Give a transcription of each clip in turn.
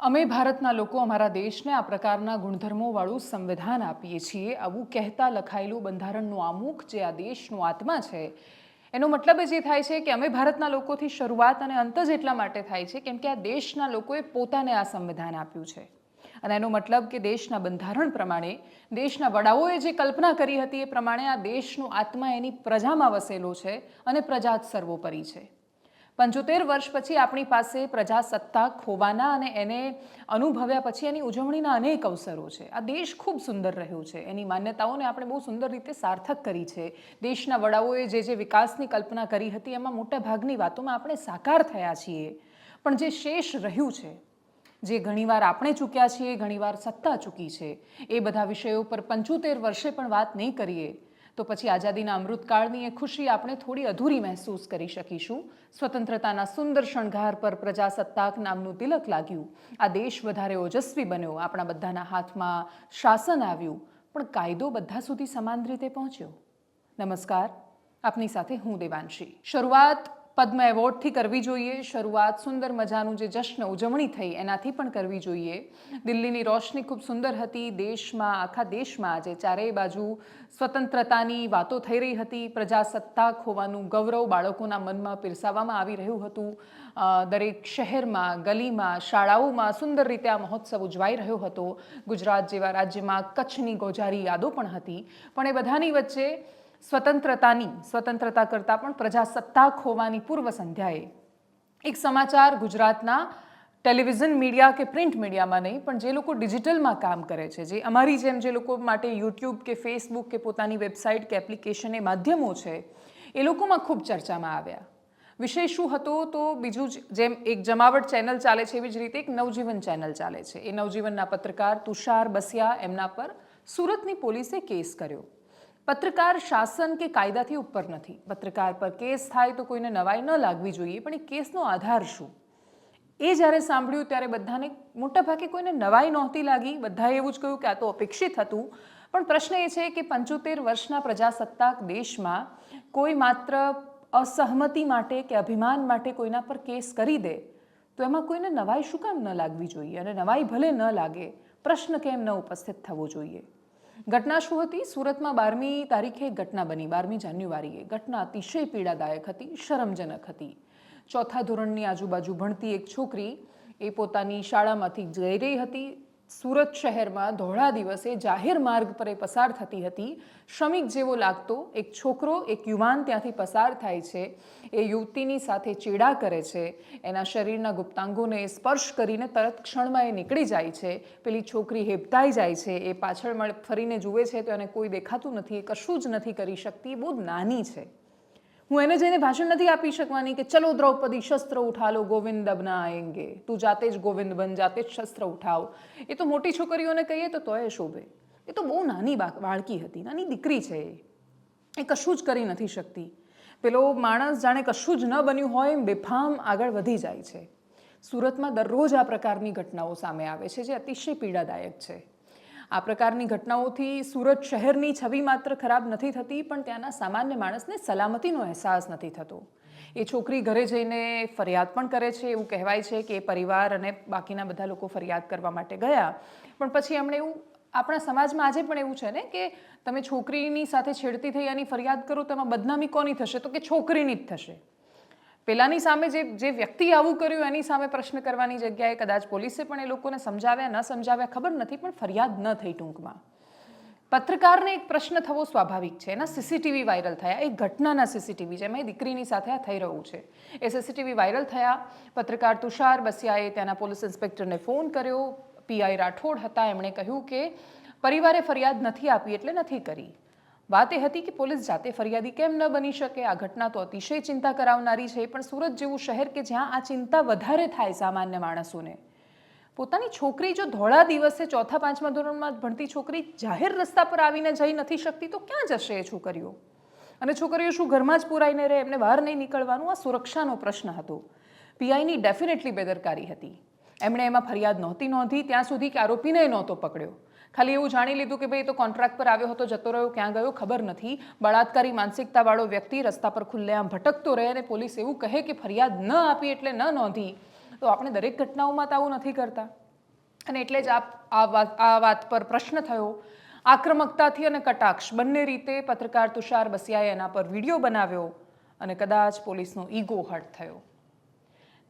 અમે ભારતના લોકો અમારા દેશને આ પ્રકારના ગુણધર્મોવાળું સંવિધાન આપીએ છીએ. આવું કહેતા લખાયેલું બંધારણનું આમુખ જે આ દેશનું આત્મા છે, એનો મતલબ જ એ થાય છે કે અમે ભારતના લોકોથી શરૂઆત અને અંત જ એટલા માટે થાય છે કેમ કે આ દેશના લોકોએ પોતાને આ સંવિધાન આપ્યું છે. અને એનો મતલબ કે દેશના બંધારણ પ્રમાણે, દેશના વડાઓએ જે કલ્પના કરી હતી એ પ્રમાણે આ દેશનું આત્મા એની પ્રજામાં વસેલો છે અને પ્રજા જ સર્વોપરી છે. પંચોતેર વર્ષ પછી આપણી પાસે પ્રજાસત્તાક ખોવાના અને એને અનુભવ્યા પછી એની ઉજવણીના અનેક અવસરો છે. આ દેશ ખૂબ સુંદર રહ્યો છે. એની માન્યતાઓને આપણે બહુ સુંદર રીતે સાર્થક કરી છે. દેશના વડાઓએ જે જે વિકાસની કલ્પના કરી હતી, એમાં મોટા ભાગની વાતોમાં આપણે સાકાર થયા છીએ. પણ જે શેષ રહ્યું છે, જે ઘણીવાર આપણે ચૂક્યા છીએ, ઘણીવાર સત્તા ચૂકી છે, એ બધા વિષયો પર પંચોતેર વર્ષે પણ વાત નહીં કરીએ. તો પછી આઝાદીના અમૃતકાળની એ ખુશી આપણે થોડી અધૂરી મહેસૂસ કરી શકીશું. સ્વતંત્રતાના સુંદર શણગાર પર પ્રજાસત્તાક નામનું તિલક લાગ્યું. આ દેશ વધારે ઓજસ્વી બન્યો. આપણા બધાના હાથમાં શાસન આવ્યું. પણ કાયદો બધા સુધી સમાન રીતે પહોંચ્યો. નમસ્કાર. આપની સાથે હું દેવાંશી. શરૂઆત પદ્મ એવોર્ડથી કરવી જોઈએ. શરૂઆત સુંદર મજાનું જે જશ્ન ઉજવણી થઈ એનાથી પણ કરવી જોઈએ. દિલ્હીની રોશની ખૂબ સુંદર હતી. દેશમાં, આખા દેશમાં આજે ચારેય બાજુ સ્વતંત્રતાની વાતો થઈ રહી હતી. પ્રજાસત્તાક હોવાનું ગૌરવ બાળકોના મનમાં પીરસાવવામાં આવી રહ્યું હતું. દરેક શહેરમાં, ગલીમાં, શાળાઓમાં સુંદર રીતે આ મહોત્સવ ઉજવાઈ રહ્યો હતો. ગુજરાત જેવા રાજ્યમાં કચ્છની ગોજારી યાદો પણ હતી. પણ એ બધાની વચ્ચે સ્વતંત્રતાની, સ્વતંત્રતા કરતાં પણ પ્રજાસત્તાક હોવાની પૂર્વ સંધ્યાએ. એક સમાચાર ગુજરાતના ટેલિવિઝન મીડિયા કે પ્રિન્ટ મીડિયામાં નહીં, પણ જે લોકો ડિજિટલમાં કામ કરે છે, જે અમારી જેમ જે લોકો માટે યુટ્યુબ કે ફેસબુક કે પોતાની વેબસાઇટ કે એપ્લિકેશન એ માધ્યમો છે, એ લોકોમાં ખૂબ ચર્ચામાં આવ્યા. વિષય શું હતો તો બીજું જેમ એક જમાવટ ચેનલ ચાલે છે એવી જ રીતે એક નવજીવન ચેનલ ચાલે છે. એ નવજીવનના પત્રકાર તુષાર બસિયા એમના પર સુરતની પોલીસે કેસ કર્યો. પત્રકાર શાસન કે કાયદાથી ઉપર નથી. પત્રકાર પર કેસ થાય તો કોઈને નવાઈ ન લાગવી જોઈએ, પણ એ કેસનો આધાર શું? એ જ્યારે સાંભળ્યું ત્યારે બધાને મોટાભાગે કોઈને નવાઈ નહોતી લાગી. બધાએ એવું જ કહ્યું કે આ તો અપેક્ષિત હતું. પણ પ્રશ્ન એ છે કે પંચોતેર વર્ષના પ્રજાસત્તાક દેશમાં કોઈ માત્ર અસહમતિ માટે કે અભિમાન માટે કોઈના પર કેસ કરી દે, તો એમાં કોઈને નવાઈ શું કામ ન લાગવી જોઈએ? અને નવાઈ ભલે ન લાગે, પ્રશ્ન કેમ ન ઉપસ્થિત થવો જોઈએ? ઘટના શું હતી? સુરતમાં બારમી તારીખે ઘટના બની. બારમી જાન્યુઆરીએ ઘટના અતિશય પીડાદાયક હતી, શરમજનક હતી. ચોથા ધોરણની આજુબાજુ ભણતી એક છોકરી એ પોતાની શાળામાંથી જઈ રહી હતી. સુરત શહેરમાં ધોળા દિવસે જાહેર માર્ગ પર એ પસાર થતી હતી. શ્રમિક જેવો લાગતો, એક છોકરો, એક યુવાન ત્યાંથી પસાર થાય છે. એ યુવતીની સાથે ચેડા કરે છે. એના શરીરના ગુપ્તાંગોને સ્પર્શ કરીને તરત ક્ષણમાં એ નીકળી જાય છે. પેલી છોકરી હેબતાઈ જાય છે. એ પાછળ ફરીને જુએ છે તો એને કોઈ દેખાતું નથી, એ કશું જ નથી કરી શકતી બહુ નાની છે. હું એને જઈને ભાષણ નથી આપી શકવાની કે ચલો દ્રૌપદી શસ્ત્ર ઉઠા લો ગોવિંદ અબના આએંગે તું જાતે જ ગોવિંદ બન, જાતે જ શસ્ત્ર ઉઠાવ. એ તો મોટી છોકરીઓને કહીએ તો તોય શોભે. એ તો બહુ નાની બાળકી હતી, નાની દીકરી છે એ કશું જ કરી નથી શકતી. પેલો માણસ જાણે કશું જ ન બન્યું હોય એમ બેફામ આગળ વધી જાય છે. સુરતમાં દરરોજ આ પ્રકારની ઘટનાઓ સામે આવે છે જે અતિશય પીડાદાયક છે. આ પ્રકારની ઘટનાઓથી સુરત શહેરની છબી માત્ર ખરાબ નથી થતી, પણ ત્યાંના સામાન્ય માણસને સલામતીનો અહેસાસ નથી થતો. એ છોકરી ઘરે જઈને ફરિયાદ પણ કરે છે, એવું કહેવાય છે કે પરિવાર અને બાકીના બધા લોકો ફરિયાદ કરવા માટે ગયા. પણ પછી એમણે એવું, આપણા સમાજમાં આજે પણ એવું છે ને કે તમે છોકરીની સાથે છેડતી થઈ એની ફરિયાદ કરો તો એમાં બદનામી કોની થશે? તો કે છોકરીની જ થશે. પેલાની સામે જે જે વ્યક્તિ આવું કર્યું, એની સામે પ્રશ્ન કરવાની જગ્યાએ કદાચ પોલીસે પણ એ લોકોને સમજાવ્યા, ન સમજાવ્યા, ખબર નથી, પણ ફરિયાદ ન થઈ ટૂંકમાં. પત્રકારને એક પ્રશ્ન થવો સ્વાભાવિક છે. એના સીસીટીવી વાયરલ થયા. એક ઘટનાના સીસીટીવી જેમાં એ દીકરીની સાથે આ થઈ રહ્યું છે. એ સીસીટીવી વાયરલ થયા. પત્રકાર તુષાર બસિયાએ ત્યાંના પોલીસ ઇન્સ્પેક્ટરને ફોન કર્યો. પીઆઈ રાઠોડ હતા. એમણે કહ્યું કે પરિવારે ફરિયાદ નથી આપી એટલે નથી કરી. વાત એ હતી કે પોલીસ જાતે ફરિયાદી કેમ ન બની શકે? આ ઘટના તો અતિશય ચિંતા કરાવનારી છે. પણ સુરત જેવું શહેર કે જ્યાં આ ચિંતા વધારે થાય સામાન્ય માણસોને. પોતાની છોકરી જો ધોળા દિવસે ચોથા, પાંચમા ધોરણમાં ભણતી છોકરી જાહેર રસ્તા પર આવીને જઈ નથી શકતી, તો ક્યાં જશે એ છોકરીઓ? અને છોકરીઓ શું ઘરમાં જ પુરાઈને રહે, એમને બહાર નહીં નીકળવાનું? આ સુરક્ષાનો પ્રશ્ન હતો. પીઆઈની ડેફિનેટલી બેદરકારી હતી. એમણે એમાં ફરિયાદ નહોતી નોંધી, ત્યાં સુધી કે આરોપીને નહોતો પકડ્યો. ખાલી એવું જાણી લીધું કે ભાઈ તો કોન્ટ્રાક્ટ પર આવ્યો હતો, જતો રહ્યો, ક્યાં ગયો, ખબર નથી. બળાત્કારી, માનસિકતાવાળો વ્યક્તિ રસ્તા પર ખુલ્લેઆમ ભટકતો રહે અને પોલીસ એવું કહે કે ફરિયાદ ન આપી એટલે ન નોંધી. તો આપણે દરેક ઘટનાઓમાં તો આવું નથી કરતા. અને એટલે જ આપ આ વાત આ વાત પર પ્રશ્ન થયો. આક્રમકતાથી અને કટાક્ષ બંને રીતે પત્રકાર તુષાર બસિયાએ એના પર વીડિયો બનાવ્યો અને કદાચ પોલીસનો ઈગો હર્ટ થયો.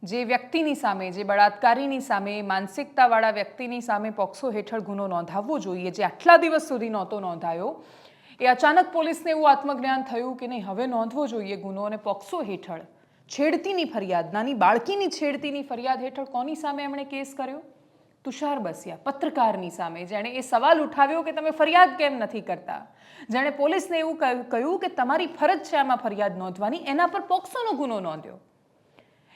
જે વ્યક્તિની સામે, જે બળાત્કારીની સામે, માનસિકતાવાળા વ્યક્તિની સામે પોક્સો હેઠળ ગુનો નોંધાવવો જોઈએ, જે આટલા દિવસ સુધી નહોતો નોંધાયો, એ અચાનક પોલીસને એવું આત્મજ્ઞાન થયું કે નહીં, હવે નોંધવો જોઈએ ગુનો અને પોક્સો હેઠળ છેડતીની ફરિયાદ, નાની બાળકીની છેડતીની ફરિયાદ હેઠળ કોની સામે એમણે કેસ કર્યો? તુષાર બસિયા, પત્રકારની સામે, જેણે એ સવાલ ઉઠાવ્યો કે તમે ફરિયાદ કેમ નથી કરતા? જેણે પોલીસને એવું કહ્યું- કે તમારી ફરજ છે આમાં ફરિયાદ નોંધવાની, એના પર પોક્સોનો ગુનો નોંધ્યો.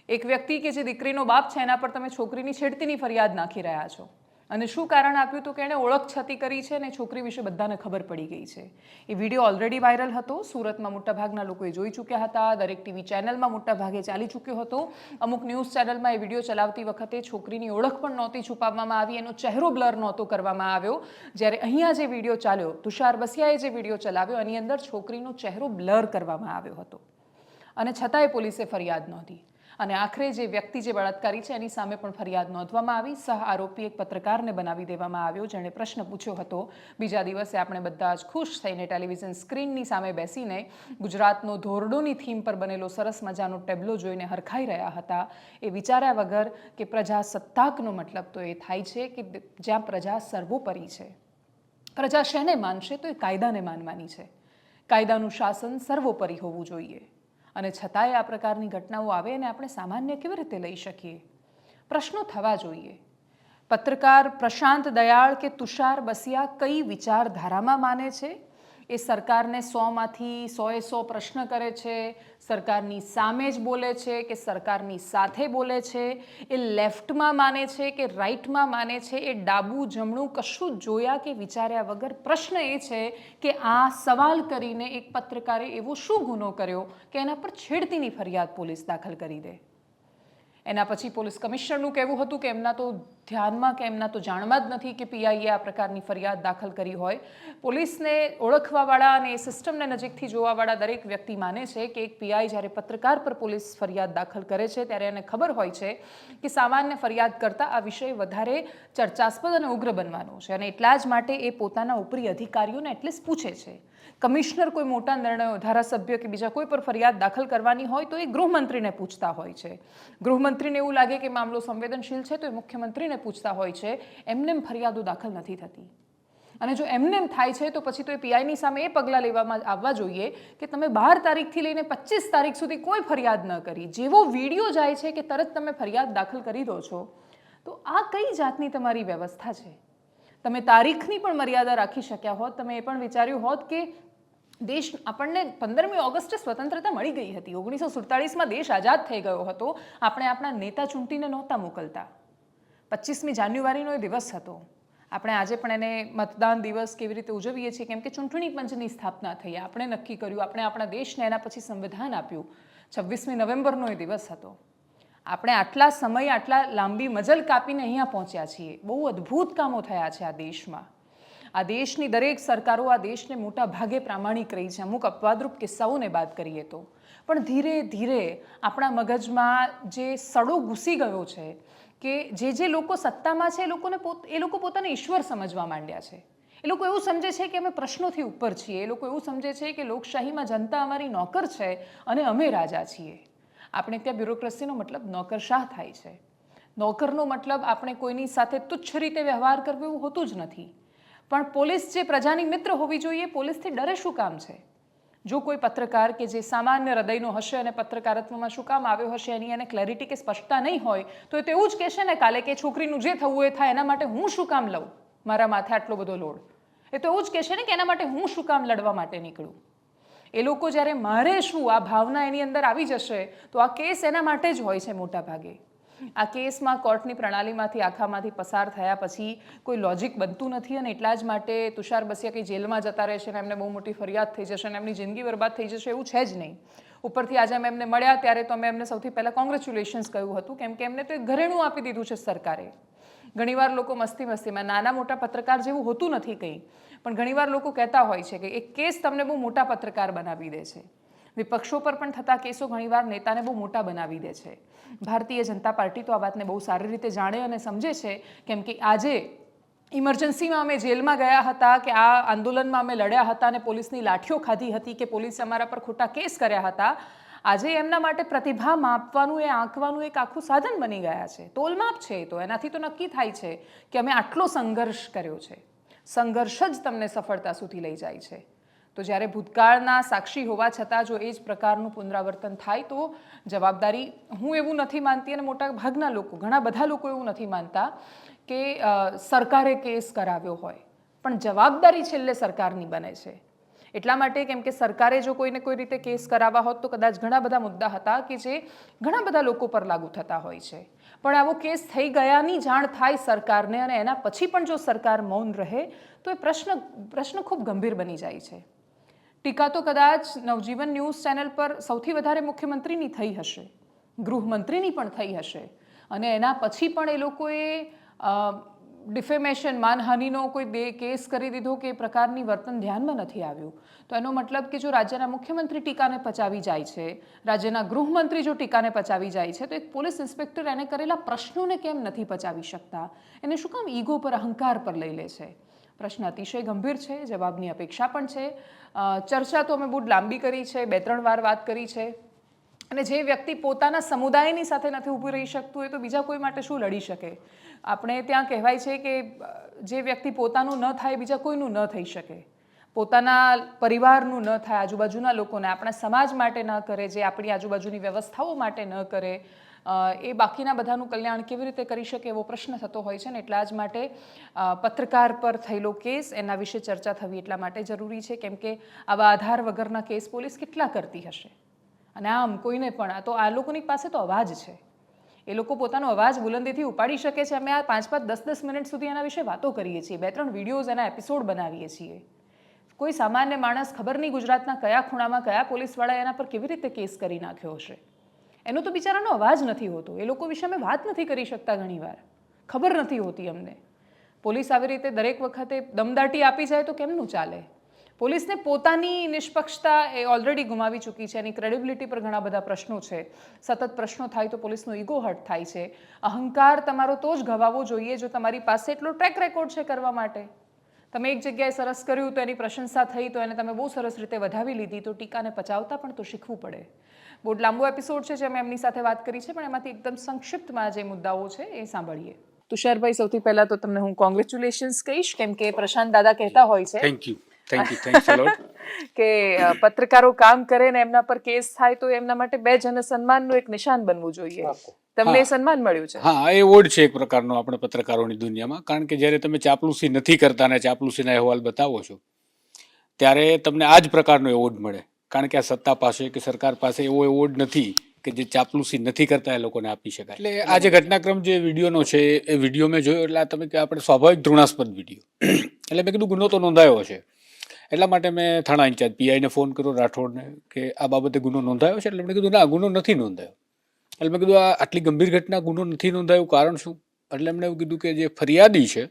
એક વ્યક્તિ કે જે દીકરીનો બાપ છે, એના પર તમે છોકરીની છેડતીની ફરિયાદ નાખી રહ્યા છો. અને શું કારણ આપ્યું તો કે એણે ઓળખ છતી કરી છે અને છોકરી વિશે બધાને ખબર પડી ગઈ છે. એ વીડિયો ઓલરેડી વાયરલ હતો. સુરતમાં મોટાભાગના લોકોએ જોઈ ચૂક્યા હતા. દરેક ટીવી ચેનલમાં મોટાભાગે ચાલી ચૂક્યો હતો. અમુક ન્યૂઝ ચેનલમાં એ વીડિયો ચલાવતી વખતે છોકરીની ઓળખ પણ નહોતી છુપાવવામાં આવી. એનો ચહેરો બ્લર નહોતો કરવામાં આવ્યો. જ્યારે અહીંયા જે વીડિયો ચાલ્યો, તુષાર બસિયાએ જે વીડિયો ચલાવ્યો, એની અંદર છોકરીનો ચહેરો બ્લર કરવામાં આવ્યો હતો. અને છતાંય પોલીસે ફરિયાદ નોંધી. અને આખરે જે વ્યક્તિ જે બળાત્કારી છે, એની સામે પણ ફરિયાદ નોંધવામાં આવી. સહ આરોપી એક પત્રકારને બનાવી દેવામાં આવ્યો, જેણે પ્રશ્ન પૂછ્યો હતો. બીજા દિવસે આપણે બધા જ ખુશ થઈને ટેલિવિઝન સ્ક્રીનની સામે બેસીને ગુજરાતનો ધોરડોની થીમ પર બનેલો સરસ મજાનો ટેબ્લો જોઈને હરખાઈ રહ્યા હતા. એ વિચાર્યા વગર કે પ્રજાસત્તાકનો મતલબ તો એ થાય છે કે જ્યાં પ્રજા સર્વોપરી છે. પ્રજા શેને માનશે? તો એ કાયદાને માનવાની છે. કાયદાનું શાસન સર્વોપરી હોવું જોઈએ. અને છતાંય આ પ્રકારની ઘટનાઓ આવે અને આપણે સામાન્ય કેવી રીતે લઈ શકીએ? પ્રશ્નો થવા જોઈએ. પત્રકાર પ્રશાંત દયાળ કે તુષાર બસિયા કઈ વિચારધારામાં માને છે? એ સરકારને સોમાંથી સોએ સો પ્રશ્ન કરે છે, સરકારની સામે જ બોલે છે કે સરકારની સાથે બોલે છે, એ લેફ્ટમાં માને છે કે રાઈટમાં માને છે, એ ડાબું જમણું કશું જોયા કે વિચાર્યા વગર પ્રશ્ન એ છે કે આ સવાલ કરીને એક પત્રકારે એવો શું ગુનો કર્યો કે એના પર છેડતીની ફરિયાદ પોલીસ દાખલ કરી દે. એના પછી પોલીસ કમિશનરનું કહેવું હતું કે એમના તો ધ્યાનમાં કે એમના તો જાણમાં જ નથી કે પીઆઈએ આ પ્રકારની ફરિયાદ દાખલ કરી હોય. પોલીસને ઓળખવાવાળા અને એ સિસ્ટમને નજીકથી જોવાવાળા દરેક વ્યક્તિ માને છે કે એક પીઆઈ જ્યારે પત્રકાર પર પોલીસ ફરિયાદ દાખલ કરે છે ત્યારે એને ખબર હોય છે કે સામાન્ય ફરિયાદ કરતાં આ વિષય વધારે ચર્ચાસ્પદ અને ઉગ્ર બનવાનો છે અને એટલા જ માટે એ પોતાના ઉપરી અધિકારીઓને એટલીસ્ટ પૂછે છે. કમિશનર કોઈ મોટા નિર્ણયો, ધારાસભ્ય કે બીજા કોઈ પર ફરિયાદ દાખલ કરવાની હોય તો એ ગૃહમંત્રીને પૂછતા હોય છે. ગૃહમંત્રીને એવું લાગે કે મામલો સંવેદનશીલ છે તો એ મુખ્યમંત્રીને પૂછતા હોય છે. એમને ફરિયાદો દાખલ નથી થતી. અને જો એમને એમ થાય છે તો પછી તો એ પીઆઈની સામે એ પગલાં લેવામાં આવવા જોઈએ કે તમે બાર તારીખથી લઈને પચીસ તારીખ સુધી કોઈ ફરિયાદ ન કરી. જેવો વીડિયો જાય છે કે તરત તમે ફરિયાદ દાખલ કરી દો છો, તો આ કઈ જાતની તમારી વ્યવસ્થા છે? તમે તારીખની પણ મર્યાદા રાખી શક્યા હોત, તમે એ પણ વિચાર્યું હોત કે દેશ આપણને પંદરમી ઓગસ્ટે સ્વતંત્રતા મળી ગઈ હતી. ઓગણીસો સુડતાળીસમાં દેશ આઝાદ થઈ ગયો હતો. આપણે આપણા નેતા ચૂંટીને નહોતા મોકલતા. પચીસમી જાન્યુઆરીનો એ દિવસ હતો. આપણે આજે પણ એને મતદાન દિવસ કેવી રીતે ઉજવીએ છીએ, કેમ કે ચૂંટણી પંચની સ્થાપના થઈ. આપણે નક્કી કર્યું, આપણે આપણા દેશને એના પછી સંવિધાન આપ્યું. છવ્વીસમી નવેમ્બરનો એ દિવસ હતો. આપણે આટલા સમય, આટલા લાંબી મજલ કાપીને અહીંયા પહોંચ્યા છીએ. બહુ અદ્ભુત કામો થયા છે આ દેશમાં. આ દેશની દરેક સરકારો આ દેશને મોટા ભાગે પ્રામાણિક રહી છે. અમુક અપવાદરૂપ કિસ્સાઓને બાદ કરીએ તો. પણ ધીરે ધીરે આપણા મગજમાં જે સડો ઘૂસી ગયો છે કે જે જે લોકો સત્તામાં છે એ લોકોને પોત, એ લોકો પોતાને ઈશ્વર સમજવા માંડ્યા છે. એ લોકો એવું સમજે છે કે અમે પ્રશ્નોથી ઉપર છીએ. એ લોકો એવું સમજે છે કે લોકશાહીમાં જનતા અમારી નોકર છે અને અમે રાજા છીએ. આપણે ત્યાં બ્યુરોક્રેસીનો મતલબ નોકરશાહ થાય છે. નોકરનો મતલબ આપણે કોઈની સાથે તુચ્છ રીતે વ્યવહાર કરવો એવું હોતું જ નથી. પણ પોલીસ જે પ્રજાની મિત્ર હોવી જોઈએ, પોલીસથી ડરે શું કામ છે? જો કોઈ પત્રકાર કે જે સામાન્ય હૃદયનો હશે અને પત્રકારત્વમાં શું કામ આવ્યો હશે, એની એને ક્લેરિટી કે સ્પષ્ટતા નહીં હોય, તો એ તો એવું જ કહેશે ને કાલે કે છોકરીનું જે થવું એ થાય, એના માટે હું શું કામ લઉં? મારા માથે આટલો બધો લોડ. એ તો એવું જ કહેશે ને કે એના માટે હું શું કામ લડવા માટે નીકળું? એ લોકો જ્યારે મારે શું આ ભાવના એની અંદર આવી જશે, તો આ કેસ એના માટે જ હોય છે મોટાભાગે. આ કેસમાં કોર્ટની પ્રણાલીમાંથી આખામાંથી પસાર થયા પછી કોઈ લોજિક બનતું નથી અને એટલા જ માટે તુષાર બસિયા કંઈ જેલમાં જતા રહેશે અને એમને બહુ મોટી ફરિયાદ થઈ જશે અને એમની જિંદગી બરબાદ થઈ જશે એવું છે જ નહીં. ઉપરથી આજે અમે એમને મળ્યા ત્યારે તો અમે એમને સૌથી પહેલાં કોંગ્રેચ્યુલેશન્સ કહ્યું હતું, કેમ કે એમને તો ઘરેણું આપી દીધું છે સરકારે. ઘણીવાર લોકો મસ્તી મસ્તીમાં નાના મોટા પત્રકાર જેવું હોતું નથી કંઈ, પણ ઘણીવાર લોકો કહેતા હોય છે કે એક કેસ તમને બહુ મોટા પત્રકાર બનાવી દે છે. વિપક્ષો પર પણ થતા કેસો ઘણીવાર નેતાને બહુ મોટા બનાવી દે છે. ભારતીય જનતા પાર્ટી તો આ વાતને બહુ સારી રીતે જાણે અને સમજે છે, કેમ કે આજે ઇમરજન્સીમાં અમે જેલમાં ગયા હતા કે આ આંદોલનમાં અમે લડ્યા હતા અને પોલીસની લાઠીઓ ખાધી હતી કે પોલીસે અમારા પર ખોટા કેસ કર્યા હતા આજે એમના માટે પ્રતિભા માપવાનું એ આંકવાનું એક આખું સાધન બની ગયા છે. તોલમાપ છે તો. એનાથી તો નક્કી થાય છે કે અમે આટલો સંઘર્ષ કર્યો છે. સંઘર્ષ જ તમને સફળતા સુધી લઈ જાય છે. તો જ્યારે ભૂતકાળના સાક્ષી હોવા છતાં જો એ જ પ્રકારનું પુનરાવર્તન થાય તો જવાબદારી હું એવું નથી માનતી અને મોટા ભાગના લોકો, ઘણા બધા લોકો એવું નથી માનતા કે સરકારે કેસ કરાવ્યો હોય. પણ જવાબદારી છેલ્લે સરકારની બને છે. એટલા માટે કેમ કે સરકારે જો કોઈને કોઈ રીતે કેસ કરાવવા હોત તો કદાચ ઘણા બધા મુદ્દા હતા કે જે ઘણા બધા લોકો પર લાગુ થતા હોય છે. પણ આવો કેસ થઈ ગયાની જાણ થાય સરકારને અને એના પછી પણ જો સરકાર મૌન રહે, તો એ પ્રશ્ન પ્રશ્ન ખૂબ ગંભીર બની જાય છે. ટીકા તો કદાચ નવજીવન ન્યૂઝ ચેનલ પર સૌથી વધારે મુખ્યમંત્રીની થઈ હશે, ગૃહમંત્રીની પણ થઈ હશે. અને એના પછી પણ એ લોકોએ ડિફેમેશન, માનહાનિનો કોઈ બે કેસ કરી દીધો કે એ પ્રકારની વર્તન ધ્યાનમાં નથી આવ્યું. તો એનો મતલબ કે જો રાજ્યના મુખ્યમંત્રી ટીકાને પચાવી જાય છે, રાજ્યના ગૃહમંત્રી જો ટીકાને પચાવી જાય છે, તો એક પોલીસ ઇન્સ્પેક્ટર એને કરેલા પ્રશ્નોને કેમ નથી પચાવી શકતા? એને શું કામ ઈગો પર અહંકાર પર લઈ લે છે? પ્રશ્ન અતિશય ગંભીર છે, જવાબની અપેક્ષા પણ છે. ચર્ચા તો અમે બહુ લાંબી કરી છે, બે ત્રણ વાર વાત કરી છે. અને જે વ્યક્તિ પોતાના સમુદાયની સાથે નથી ઊભું રહી શકતું હોય તો બીજા કોઈ માટે શું લડી શકે? આપણે ત્યાં કહેવાય છે કે જે વ્યક્તિ પોતાનું ન થાય, બીજા કોઈનું ન થઈ શકે. પોતાના પરિવારનું ન થાય, આજુબાજુના લોકોને, આપણા સમાજ માટે ન કરે, જે આપણી આજુબાજુની વ્યવસ્થાઓ માટે ન કરે એ બાકીના બધાનું કલ્યાણ કેવી રીતે કરી શકે એવો પ્રશ્ન થતો હોય છે ને, એટલા જ માટે પત્રકાર પર થયેલો કેસ, એના વિશે ચર્ચા થવી એટલા માટે જરૂરી છે, કેમ કે આવા આધાર વગરના કેસ પોલીસ કેટલા કરતી હશે? અને આમ કોઈને પણ, આ તો આ લોકોની પાસે તો અવાજ છે. એ લોકો પોતાનો અવાજ બુલંદીથી ઉપાડી શકે છે. અમે આ પાંચ પાંચ દસ દસ મિનિટ સુધી એના વિશે વાતો કરીએ છીએ. બે ત્રણ વિડીયોઝ એના એપિસોડ બનાવીએ છીએ. કોઈ સામાન્ય માણસ ખબર નહીં ગુજરાતના કયા ખૂણામાં કયા પોલીસવાળા એના પર કેવી રીતે કેસ કરી નાખ્યો હશે. એનો તો બિચારાનો અવાજ નથી હોતો. એ લોકો વિશે અમે વાત નથી કરી શકતા ઘણીવાર. ખબર નથી હોતી અમને. પોલીસ આવી રીતે દરેક વખતે દમદાટી આપી જાય તો કેમનું ચાલે? પોલીસને પોતાની નિષ્પક્ષતા એ ઓલરેડી ગુમાવી ચૂકી છે એની ક્રેડિબિલિટી પર ઘણા બધા પ્રશ્નો છે. સતત પ્રશ્નો થાય તો પોલીસનો ઈગો હર્ટ થાય છે. અહંકાર તમારો તો જ ગવાવો જોઈએ જો તમારી પાસે એટલો ટ્રેક રેકોર્ડ છે કરવા માટે. તમે એક જગ્યાએ સરસ કર્યું તો એની પ્રશંસા થઈ તો એને તમે બહુ સરસ રીતે વધાવી લીધી તો ટીકાને પચાવતા પણ તો શીખવું પડે. બહુ લાંબો એપિસોડ છે જે અમે એમની સાથે વાત કરી છે, પણ એમાંથી એકદમ સંક્ષિપ્તમાં જે મુદ્દાઓ છે એ સાંભળીએ. તુષારભાઈ, સૌથી પહેલા તો તમને હું કોંગ્રેચ્યુલેશન્સ કહીશ, કેમ કે પ્રશાંત દાદા કહેતા હોય છે. થેન્ક યુ થેન્ક યુ કે પત્રકારો કામ કરે ને એમના પર કેસ થાય તો એમના માટે બે જન સન્માનનું એક નિશાન બનવું જોઈએ. તમને સન્માન મળ્યું છે? હા એ એવોર્ડ છે એક પ્રકારનો આપણે પત્રકારોની દુનિયામાં. કારણ કે જ્યારે તમે ચાપલુસી નથી કરતા ને ચાપલુસીના અહેવાલ બતાવો છો ત્યારે તમને આ જ પ્રકારનો એવોર્ડ મળે. કારણ કે આ સત્તા પાસે કે સરકાર પાસે એવો એવોર્ડ નથી કે જે ચાપલુસી નથી કરતા એ લોકોને આપી શકાય. એટલે આ જે ઘટનાક્રમ જે વિડીયોનો છે એ વીડિયો મેં જોયો એટલે આ તમે કે આપણે સ્વાભાવિક ધૃણાસ્પદ વીડિયો. એટલે મેં કીધું ગુનો તો નોંધાયો છે એટલા માટે મેં થાણા ઇન્ચાર્જ, પીઆઈને ફોન કર્યો, રાઠોડને, કે આ બાબતે ગુનો નોંધાયો છે? એટલે મેં કીધું, ના, ગુનો નથી નોંધાયો. એટલે મેં કીધું, આ આટલી ગંભીર ઘટના ગુનો નથી નોંધાયું, કારણ શું? એટલે એમણે એવું કીધું કે જે ફરિયાદી છે,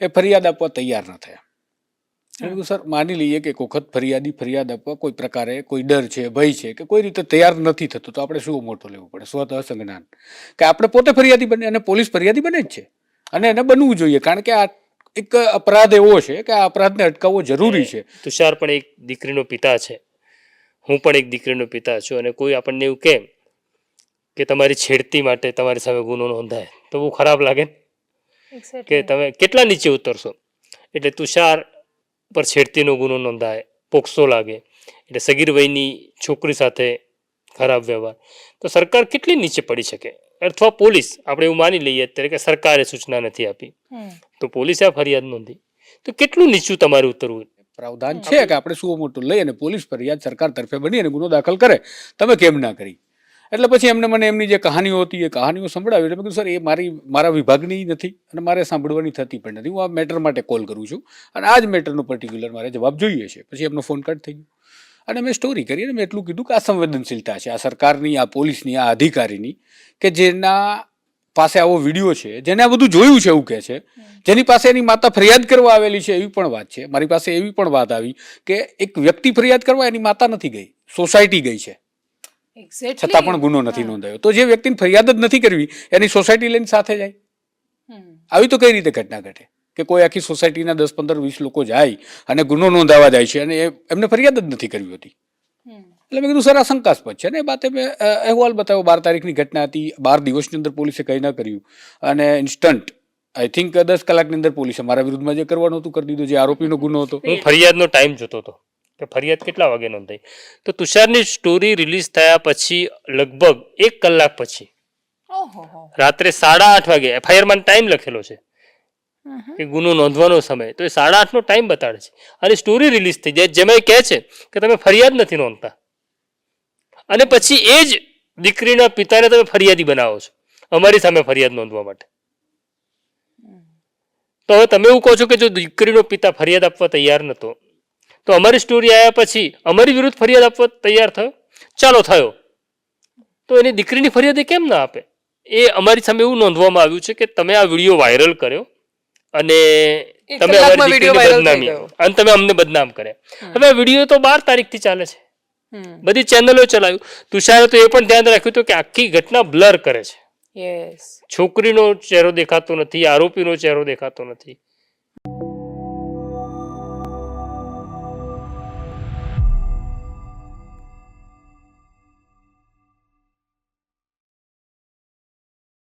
એ ફરિયાદ આપવા તૈયાર ન થયા. એટલે સર, માની લઈએ કે એક વખત ફરિયાદી ફરિયાદ આપવા કોઈ પ્રકારે કોઈ ડર છે, ભય છે, કે કોઈ રીતે તૈયાર નથી થતો, તો આપણે શું મોટો લેવું પડે? સ્વતઃ સંજ્ઞાન કે આપણે પોતે ફરિયાદી બને, અને પોલીસ ફરિયાદી બને જ છે. અને એને બનવું જોઈએ, કારણ કે આ એક અપરાધ એવો છે કે આ અપરાધને અટકાવવો જરૂરી છે. તુષાર પણ એક દીકરીનો પિતા છે. હું પણ એક દીકરીનો પિતા છું અને કોઈ આપણને એવું કેમ કે તમારી છેડતી માટે તમારી સામે ગુનો નોંધાય. તો બહુ ખરાબ લાગે કે તમે કેટલા નીચે ઉતરશો? એટલે તુષાર પર છેડતીનો ગુનો નોંધાય પોક્સો લાગે. એટલે સગીર વયની છોકરી સાથે ખરાબ વ્યવહાર. તો સરકાર કેટલી નીચે પડી શકે? અથવા પોલીસ આપણે એવું માની લઈએ અત્યારે કે સરકારે સૂચના નથી આપી. તો પોલીસે આ ફરિયાદ નોંધી. તો કેટલું નીચું તમારે ઉતરવું? પ્રાવધાન છે કે આપણે શું મોટું લઈ અને પોલીસ ફરિયાદ સરકાર તરફે બની અને ગુનો દાખલ કરે તમે કેમ ના કરી? એટલે પછી એમને મને એમની જે કહાનીઓ હતી એ કહાનીઓ સંભળાવી એટલે મેં કીધું સર એ મારી મારા વિભાગની નથી અને મારે સાંભળવાની થતી પણ નથી. હું આ મેટર માટે કોલ કરું છું અને આ જ મેટરનો પર્ટિક્યુલર મારે જવાબ જોઈએ છે. પછી એમનો ફોન કટ થઈ ગયો. અને મેં સ્ટોરી કરી અને મેં એટલું કીધું કે આ સંવેદનશીલતા છે. આ સરકારની આ પોલીસની આ અધિકારીની કે જેના પાસે આવો વીડિયો છે જેને આ બધું જોયું છે એવું કહે છે. જેની પાસે એની માતા ફરિયાદ કરવા આવેલી છે એવી પણ વાત છે. મારી પાસે એવી પણ વાત આવી કે એક વ્યક્તિ ફરિયાદ કરવા એની માતા નથી ગઈ. સોસાયટી ગઈ છે. છતાં પણ ગુનો નથી નોંધાયો. તો જે વ્યક્તિને ફરિયાદ જ નથી કરવી એની સોસાયટી લઈને સાથે જાય. આવી તો કઈ રીતે ઘટના ઘટે? કે કોઈ આખી સોસાયટીના દસ પંદર વીસ લોકો જાય અને ગુનો નોંધાવા જાય છે અને એમને ફરિયાદ જ નથી કરવી હતી. એટલે મેં કીધું સર આ શંકાસ્પદ છે. ને એ બાતે મેં અહેવાલ બતાવ્યો બાર તારીખની ઘટના હતી બાર દિવસની અંદર પોલીસે કંઈ ન કર્યું. અને ઇન્સ્ટન્ટ આઈ થિંક દસ કલાકની અંદર પોલીસે મારા વિરુદ્ધમાં જે કરવાનું હતું કરી દીધું જે આરોપીનો ગુનો હતો. હું ફરિયાદનો ટાઈમ જોતો હતો કે ફરિયાદ કેટલા વાગે નોંધાઈ? તો તુષારની સ્ટોરી રિલીઝ થયા પછી લગભગ એક કલાક પછી રાત્રે સાડા આઠ વાગે એફઆઈઆરમાં ટાઈમ લખેલો છે. કે ગુનો નોંધવાનો સમય. તો એ સાડા આઠનો ટાઈમ બતાડે છે. અને સ્ટોરી રિલીઝ થઈ જાય. જેમાં એ કહે છે કે તમે ફરિયાદ નથી નોંધતા. અને પછી એ જ દીકરીના પિતાને તમે ફરિયાદી બનાવો છો. અમારી સામે ફરિયાદ નોંધવા માટે. તો હવે તમે એવું કહો છો કે જો દીકરીનો પિતા ફરિયાદ આપવા તૈયાર નહોતો તો અમારી સ્ટોરી આવ્યા પછી અમારી વિરુદ્ધ ફરિયાદ આપવા તૈયાર થયો? ચાલો, થયો. તો એની દીકરીની ફરિયાદ કેમ ના આપે? એ અમારી સામે એવું નોંધવામાં આવ્યું છે કે તમે આ વીડિયો વાયરલ કર્યો. અને તમે બદનામી. અને તમે અમને બદનામ કર્યા. હવે વીડિયો તો બાર તારીખથી ચાલે છે. બધી ચેનલો ચલાવ્યું. તુષારે તો એ પણ ધ્યાન રાખ્યું હતું કે આખી ઘટના બ્લર કરે છે. છોકરીનો ચહેરો દેખાતો નથી આરોપીનો ચહેરો દેખાતો નથી.